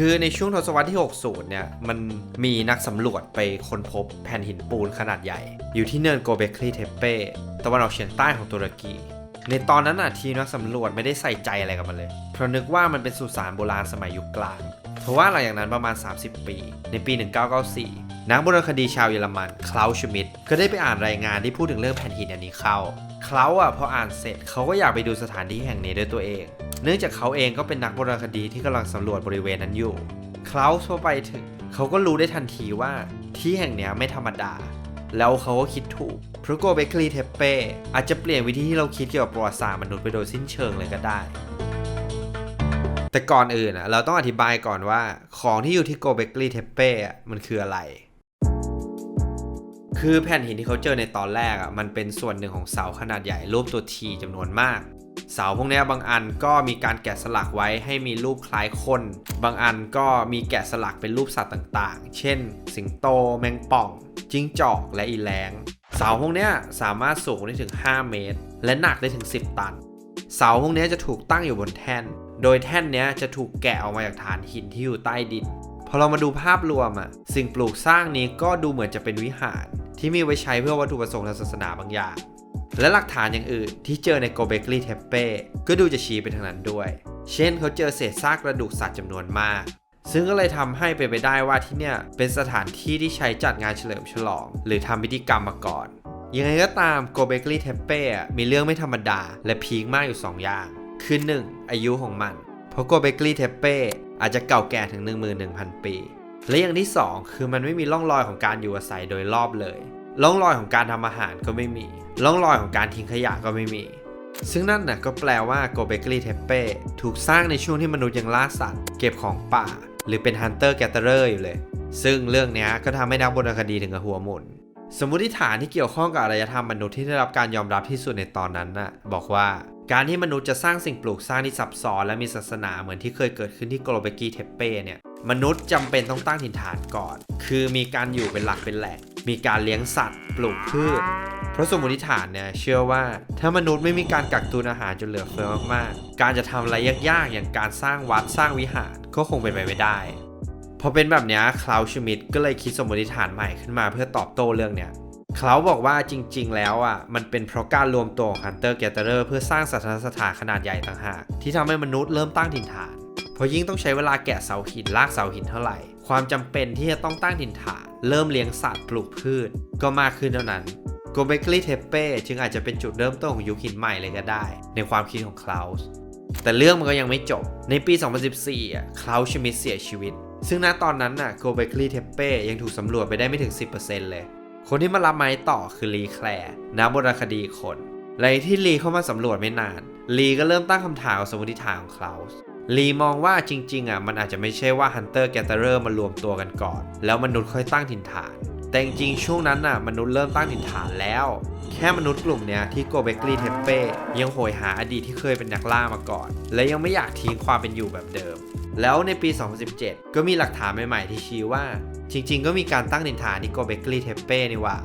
คือในช่วงทศวรรษที่ 60 เนี่ย มันมีนักสำรวจไปค้นพบแผ่นหินปูนขนาดใหญ่ อยู่ที่เนินโกเบคลีเทเป้ตะวันออกเฉียงใต้ของตุรกี ในตอนนั้นน่ะทีมนักสำรวจไม่ได้ใส่ใจอะไรกับมันเลย เพราะนึกว่ามันเป็นสุสานโบราณสมัยยุคกลางเพราะว่าหลังจากนั้นประมาณ 30 ปี ในปี 1994 นักโบราณคดีชาวเยอรมันคลาวชมิดก็ได้ไปอ่านรายงานที่พูดถึงเรื่องแผ่นหินอันนี้เข้าคลาอะพออ่านเสร็จเขาก็อยากไปดูสถานที่แห่งนี้ด้วยตัวเอง เนื่องจากเขาเองก็เป็นนักโบราณคดีที่กำลังสำรวจบริเวณนั้นอยู่คลาวพอไปถึงเขาก็รู้ได้ทันทีว่าที่แห่งนี้ไม่ธรรมดา แล้วเขาก็คิดถูกเพราะโกเบคลีเทเป้อาจจะเปลี่ยนวิธีที่เราคิดเกี่ยวกับประวัติศาสตร์มนุษย์ไปโดยสิ้นเชิงเลยก็ได้ แต่ก่อนอื่นอะเราต้องอธิบายก่อนว่าของที่อยู่ที่โกเบคลีเทเป้มันคืออะไร คือแผ่นหินที่เขาเจอในตอนแรกอะมันเป็นส่วนหนึ่งของเสาขนาดใหญ่รูปตัวทีจำนวนมากเสาพวกนี้บางอันก็มีการแกะสลักไว้ให้มีรูปคล้ายคน บางอันก็มีแกะสลักเป็นรูปสัตว์ต่างๆ เช่น สิงโต แมงป่อง จิ้งจอก และอีแลงเสาพวกนี้สามารถสูงได้ถึง 5 เมตร และหนักได้ถึง 10 ตัน เสาพวกนี้จะถูกตั้งอยู่บนแท่น โดยแท่นนี้จะถูกแกะออกมาจากฐานหินที่อยู่ใต้ดิน พอเรามาดูภาพรวมอะสิ่งปลูกสร้างนี้ก็ดูเหมือนจะเป็นวิหาร ที่มีไว้ใช้เพื่อวัตถุประสงค์ทางศาสนาบางอย่าง และหลักฐานอย่างอื่นที่เจอในโกเบกลีเทเป้ก็ดูจะชี้ไปทางนั้นด้วย เช่นเขาเจอเศษซากกระดูกสัตว์จำนวนมาก ซึ่งก็เลยทำให้เป็นไปได้ว่าที่เนี่ยเป็นสถานที่ที่ใช้จัดงานเฉลิมฉลอง หรือทำพิธีกรรมมาก่อน ยังไงก็ตามโกเบกลีเทเป้มีเรื่องไม่ธรรมดา และพีคมากอยู่ 2 อย่าง คือ 1. อายุของมัน เพราะโกเบกลีเทเป้อาจจะเก่าแก่ถึง 11,000 ปี และอย่างที่ 2 คือมันไม่มีร่องรอยของการอยู่อาศัยโดยรอบเลย ร่องรอยของการทำอาหารก็ไม่มี ร่องรอยของการทิ้งขยะก็ไม่มี ซึ่งนั่นน่ะก็แปลว่าโกเบกลีเทเป้ถูกสร้างในช่วงที่มนุษย์ยังล่าสัตว์ เก็บของป่า หรือเป็นฮันเตอร์แกตเ r อร์อยู่เลย ซึ่งเรื่องนี้ก็ทำให้นักโบราณคดีถึงกับหัวหมุนสมมติฐานที่เกี่ยวข้องกับอารยธรรมมนุษย์ที่ได้รับการยอมรับที่สุดในตอนนั้นน่ะบอกว่าการที่มนุษย์จะสร้างสิ่งปลูกสร้างที่ซับซ้อนและมีศาสนาเหมือนที่เคยเกิดขึ้นที่โกลเบกีเทเป้เนี่ย มนุษย์จำเป็นต้องตั้งถิ่นฐานก่อน คือมีการอยู่เป็นหลักเป็นแหล่งมีการเลี้ยงสัตว์ ปลูกพืช เพราะสมมติฐานเนี่ยเชื่อว่าถ้ามนุษย์ไม่มีการกักตุนอาหารจนเหลือเฟือมากๆ การจะทำอะไรยากๆ อย่างการสร้างวัดสร้างวิหารก็คงเป็นไปไม่ได้ พอเป็นแบบนี้คลาวชมิดก็เลยคิดสมมติฐานใหม่ขึ้นมาเพื่อตอบโต้เรื่องเนี้ยเขาบอกว่าจริง ๆ แล้วอะมันเป็นเพราะการรวมตัวของ Hunter Gatherer เพื่อสร้างสถานสถานขนาดใหญ่ต่างหากที่ทำให้มนุษย์เริ่มตั้งถิ่นฐาน เพราะยิ่งต้องใช้เวลาแกะเสาหินลากเสาหินเท่าไหร่ ความจำเป็นที่จะต้องตั้งถิ่นฐาน เริ่มเลี้ยงสัตว์ปลูกพืช ก็มากขึ้นเท่านั้นโกเบกลีเทเป้จึงอาจจะเป็นจุดเริ่มต้นของยุคหินใหม่เลยก็ได้ ในความคิดของคลาวส์แต่เรื่องมันก็ยังไม่จบ ในปี 2014อะคลาวชมิดเสียชีวิต ซึ่งณตอนนั้นน่ะโกเบกลีเทเป้ยังถูกสำรวจไปได้ไม่ถึง 10%เลย คนที่มารับไม้ต่อคือลีแคลร์นักโบราณคดีคนหลังที่ลีเข้ามาสำรวจไม่นาน ลีก็เริ่มตั้งคำถามสมมติฐานของคลาวส์ ลีมองว่าจริงๆอะมันอาจจะไม่ใช่ว่า Hunter Gatherer มารวมตัวกันก่อน แล้วมนุษย์ค่อยตั้งถิ่นฐาน แต่จริงๆช่วงนั้นน่ะมนุษย์เริ่มตั้งถิ่นฐานแล้ว แค่มนุษย์กลุ่มเนี้ยที่โกเบกลีเทเป้ยังโหยหาอดีตที่เคยเป็นนักล่ามาก่อน และยังไม่อยากทิ้งความเป็นอยู่แบบเดิม แล้วในปี 2017 ก็มีหลักฐานใหม่ๆที่ชี้ว่า จริง ๆ ก็มีการตั้งถิ่นฐานที่โกเบกลีเทเป้นี่ว่า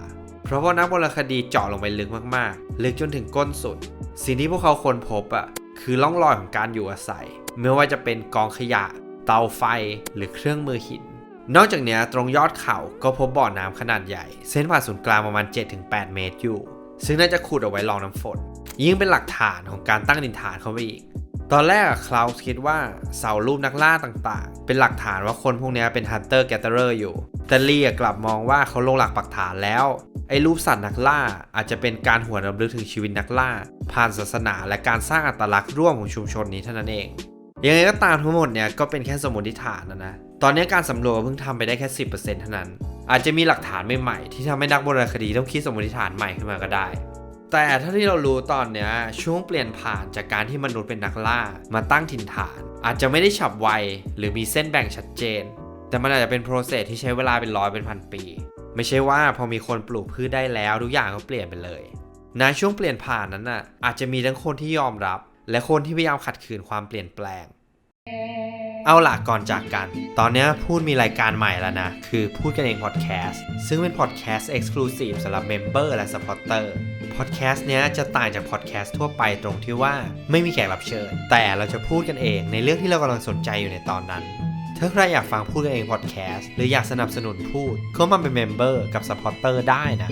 เพราะว่านักโบราณคดีเจาะลงไปลึกมากๆ ลึกจนถึงก้นสุด สิ่งที่พวกเขาค้นพบอะ คือร่องรอยของการอยู่อาศัย ไม่ว่าจะเป็นกองขยะ เตาไฟหรือเครื่องมือหิน นอกจากนี้ตรงยอดเขาก็พบบ่อน้ำขนาดใหญ่ เส้นผ่าศูนย์กลางประมาณ 7-8 เมตรอยู่ ซึ่งน่าจะขุดเอาไว้รองน้ำฝน ยิ่งเป็นหลักฐานของการตั้งดินฐานเข้าไปอีก ตอนแรกคลาวส์คิดว่าเสารูปนักล่าต่างๆ เป็นหลักฐานว่าคนพวกนี้เป็น Hunter Gatherer อยู่ แต่ลีกลับมองว่าเขาลงหลักปักฐานแล้ว ไอ้รูปสัตว์นักล่าอาจจะเป็นการหวนรำลึกถึงชีวิตนักล่า ผ่านศาสนาและการสร้างอัตลักษณ์ร่วมของชุมชนนี้เท่านั้นเอง ยังไงก็ตามทั้งหมดเนี่ยก็เป็นแค่สมมติฐานนะนะ ตอนนี้การสำรวจเพิ่งทำไปได้แค่ 10%เท่านั้น อาจจะมีหลักฐานใหม่ๆที่ทำให้นักโบราณคดีต้องคิดสมมติฐานใหม่ขึ้นมาก็ได้ แต่เท่าที่เรารู้ตอนเนี้ยช่วงเปลี่ยนผ่านจากการที่มนุษย์เป็นนักล่ามาตั้งถิ่นฐาน อาจจะไม่ได้ฉับไวหรือมีเส้นแบ่งชัดเจน แต่มันอาจจะเป็นโปรเซสที่ใช้เวลาเป็นร้อยเป็นพันปี ไม่ใช่ว่าพอมีคนปลูกพืชได้แล้วทุกอย่างก็เปลี่ยนไปเลยในช่วงเปลี่ยนผ่านนั้นน่ะอาจจะมีทั้งคนที่ยอมรับ และคนที่พยายามขัดขืนความเปลี่ยนแปลง เอาล่ะก่อนจากกัน ตอนนี้พูดมีรายการใหม่แล้วนะ คือพูดกันเองพอดแคสต์ซึ่งเป็นพอดแคสต์ Exclusive สำหรับเมมเบอร์และ Supporter พอดแคสต์เนี้ยจะต่างจากพอดแคสต์ทั่วไปตรงที่ว่าไม่มีแขกรับเชิญ แต่เราจะพูดกันเองในเรื่องที่เรากำลังสนใจอยู่ในตอนนั้น ถ้าใครอยากฟังพูดกันเองพอดแคสต์หรืออยากสนับสนุนพูดก็มาเป็นเมมเบอร์กับสปอร์เตอร์ได้นะ